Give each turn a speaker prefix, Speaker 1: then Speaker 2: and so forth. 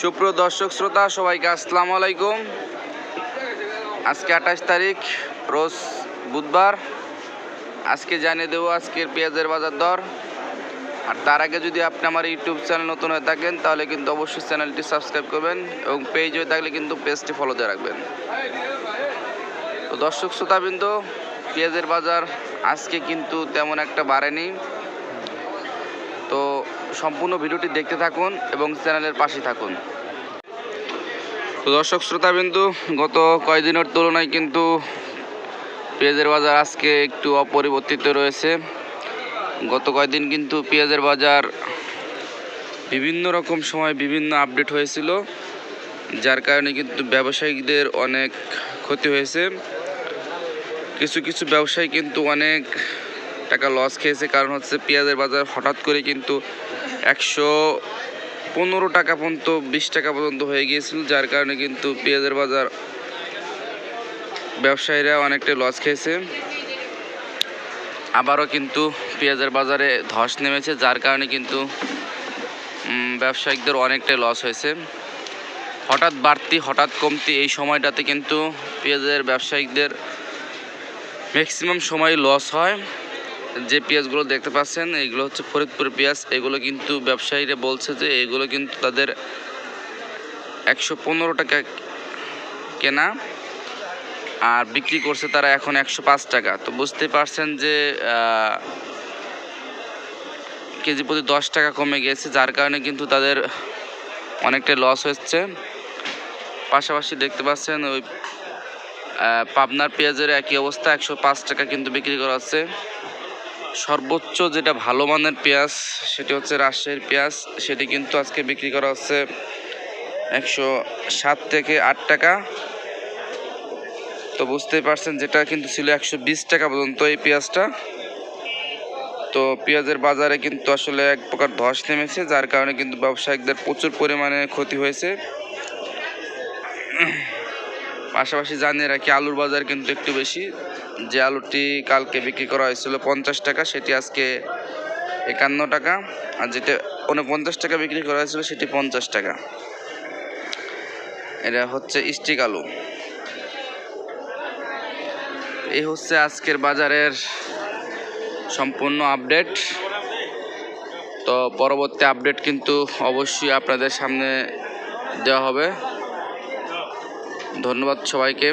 Speaker 1: সুপ্রিয় দর্শক শ্রোতা, সবাইকে আসসালামু আলাইকুম। আজকে আঠাশ তারিখ, রোজ বুধবার। আজকে জানিয়ে দেবো আজকের পেঁয়াজের বাজার দর। আর তার আগে যদি আপনি আমার ইউটিউব চ্যানেল নতুন হয়ে থাকেন, তাহলে কিন্তু অবশ্যই চ্যানেলটি সাবস্ক্রাইব করবেন এবং পেজ হয়ে থাকলে কিন্তু পেজটি ফলো দিয়ে রাখবেন। তো দর্শক শ্রোতাবৃন্দ, পেঁয়াজের বাজার আজকে কিন্তু তেমন একটা বাড়েনি। সম্পূর্ণ ভিডিওটি দেখতে থাকুন এবং চ্যানেলের পাশে থাকুন। তো দর্শক শ্রোতাবিন্দু, গত কয়েকদিনের তুলনায় কিন্তু পেঁয়াজের বাজার আজকে একটু অপরিবর্তিত রয়েছে। গত কয়েকদিন কিন্তু পেঁয়াজের বাজার বিভিন্ন রকম সময় বিভিন্ন আপডেট হয়েছিল, যার কারণে কিন্তু ব্যবসায়িকদের অনেক ক্ষতি হয়েছে। কিছু কিছু ব্যবসায়ী কিন্তু অনেক টাকা লস খেয়েছে, কারণ হচ্ছে পেঁয়াজের বাজার হঠাৎ করে কিন্তু একশো পনেরো টাকা পর্যন্ত, বিশ টাকা পর্যন্ত হয়ে গিয়েছিল, যার কারণে কিন্তু পেঁয়াজের বাজার ব্যবসায়ীরা অনেকটা লস খেয়েছে। আবারও কিন্তু পেঁয়াজের বাজারে ধস নেমেছে, যার কারণে কিন্তু ব্যবসায়িকদের অনেকটাই লস হয়েছে। হঠাৎ বাড়তি, হঠাৎ কমতি এই সময়টাতে কিন্তু পেঁয়াজের ব্যবসায়িকদের ম্যাক্সিমাম সময় লস হয়। যে পেঁয়াজগুলো দেখতে পাচ্ছেন, এইগুলো হচ্ছে ফরিদপুর পেঁয়াজ। এগুলো কিন্তু ব্যবসায়ীরা বলছে যে এগুলো কিন্তু তাদের একশো পনেরো টাকা কেনা, আর বিক্রি করছে তারা এখন একশো পাঁচ টাকা। তো বুঝতে পারছেন যে কেজি প্রতি দশ টাকা কমে গেছে, যার কারণে কিন্তু তাদের অনেকটাই লস হচ্ছে। পাশাপাশি দেখতে পাচ্ছেন ওই পাবনার পেঁয়াজের একই অবস্থা, একশো পাঁচ টাকা কিন্তু বিক্রি করা হচ্ছে। সর্বোচ্চ যেটা ভালো মানের পেঁয়াজ, সেটি হচ্ছে রাজশাহীর পেঁয়াজ। সেটি কিন্তু আজকে বিক্রি করা হচ্ছে একশো সাত থেকে আট টাকা। তো বুঝতেই পারছেন যেটা কিন্তু ছিল একশো বিশ টাকা পর্যন্ত এই পেঁয়াজটা। তো পেঁয়াজের বাজারে কিন্তু আসলে এক প্রকার ধস নেমেছে, যার কারণে কিন্তু ব্যবসায়িকদের প্রচুর পরিমাণে ক্ষতি হয়েছে। পাশাপাশি জানিয়ে রাখি, আলুর বাজার কিন্তু একটু বেশি। যে আলুটি কালকে বিক্রি করা হয়েছিল পঞ্চাশ টাকা, সেটি আজকে একান্ন টাকা। আর যেটা উনপঞ্চাশ টাকা বিক্রি করা হয়েছিল, সেটি পঞ্চাশ টাকা। এটা হচ্ছে স্টিক আলু। এই হচ্ছে আজকের বাজারের সম্পূর্ণ আপডেট। তো পরবর্তী আপডেট কিন্তু অবশ্যই আপনাদের সামনে দেওয়া হবে। ধন্যবাদ সবাইকে।